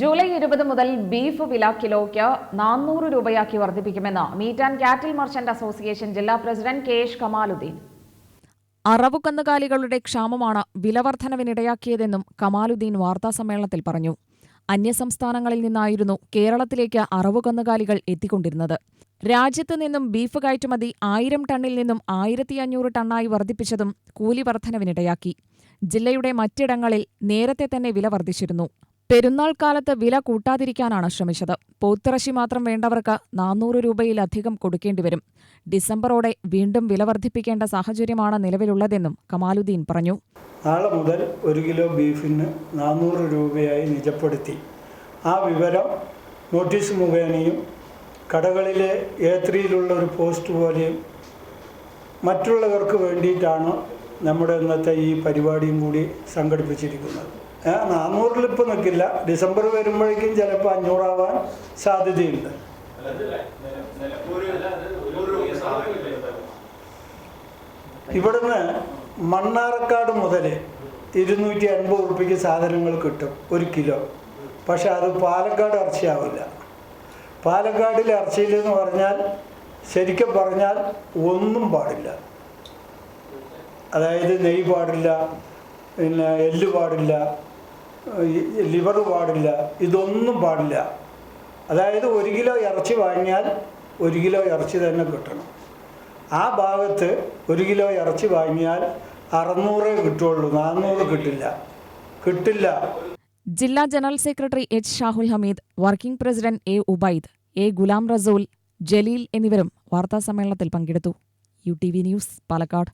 July ഇരുപത് മുതൽ beef വില കിലോയ്ക്ക് നാനൂറ് രൂപയാക്കി വർദ്ധിപ്പിക്കുമെന്ന് meat and cattle merchant association ജില്ലാ പ്രസിഡന്റ് കെ എഷ് കമാലുദ്ദീൻ. അറവുകന്നുകാലികളുടെ ക്ഷാമമാണ് വിലവർദ്ധനവിനിടയാക്കിയതെന്നും കമാലുദ്ദീൻ വാർത്താസമ്മേളനത്തിൽ പറഞ്ഞു. അന്യസംസ്ഥാനങ്ങളിൽ നിന്നായിരുന്നു കേരളത്തിലേക്ക് അറവുകന്നുകാലികൾ എത്തിക്കൊണ്ടിരുന്നത്. രാജ്യത്തു നിന്നും ബീഫ് കയറ്റുമതി ആയിരം ടണ്ണിൽ നിന്നും ആയിരത്തി അഞ്ഞൂറ് ടണ്ണായി വർദ്ധിപ്പിച്ചതും കൂലി വർധനവിനിടയാക്കി ജില്ലയുടെ മറ്റിടങ്ങളിൽ നേരത്തെ തന്നെ വില വർദ്ധിച്ചിരുന്നു. പെരുന്നാൾ കാലത്ത് വില കൂട്ടാതിരിക്കാനാണ് ശ്രമിച്ചത്. പോത്തിറശ്ശി മാത്രം വേണ്ടവർക്ക് നാനൂറ് രൂപയിലധികം കൊടുക്കേണ്ടി വരും. ഡിസംബറോടെ വീണ്ടും വില വർദ്ധിപ്പിക്കേണ്ട സാഹചര്യമാണ് നിലവിലുള്ളതെന്നും കമാലുദ്ദീൻ പറഞ്ഞു. നാളെ മുതൽ ഒരു കിലോ ബീഫിന് നാനൂറ് രൂപയായി നിജപ്പെടുത്തി. ആ വിവരം നോട്ടീസ് മുഖേനയും കടകളിലെ എ ത്രീയിലുള്ള ഒരു പോസ്റ്റ് പോലെയും മറ്റുള്ളവർക്ക് വേണ്ടിയിട്ടാണ് നമ്മുടെ ഇന്നത്തെ ഈ പരിപാടിയും കൂടി സംഘടിപ്പിച്ചിരിക്കുന്നത്. നാനൂറിൽ ഇപ്പോൾ നിൽക്കില്ല ഡിസംബർ വരുമ്പോഴേക്കും ചിലപ്പോൾ അഞ്ഞൂറാവാൻ സാധ്യതയുണ്ട്. ഇവിടുന്ന് മണ്ണാറക്കാട് മുതൽ ഇരുന്നൂറ്റി അൻപത് ഉറുപ്പിക്ക് സാധനങ്ങൾ കിട്ടും ഒരു കിലോ. പക്ഷെ അത് പാലക്കാട് ഇറച്ചിയാവില്ല. പാലക്കാടിലെ ഇറച്ചിയിൽ എന്ന് പറഞ്ഞാൽ ശരിക്കും പറഞ്ഞാൽ ഒന്നും പാടില്ല. അതായത് നെയ്യ് പാടില്ല പിന്നെ എല്ല് പാടില്ല ലിവർ പാടില്ല ഇതൊന്നും പാടില്ല. അതായത് ഒരു കിലോ ഇറച്ചി വാങ്ങിയാൽ ഒരു കിലോ ഇറച്ചി തന്നെ കിട്ടണം. ആ ഭാഗത്ത് ഒരു കിലോ ഇറച്ചി വാങ്ങിയാൽ അറുന്നൂറേ കിട്ടുള്ളൂ നാന്നൂറ് കിട്ടില്ല. കിട്ടില്ല. ജില്ലാ general secretary H Shahul Hameed working president A Ubaid A Ghulam Rasool Jaleel എന്നിവരും വാർത്താസമ്മേളനത്തിൽ പങ്കെടുത്തു. U T V news Palakkad.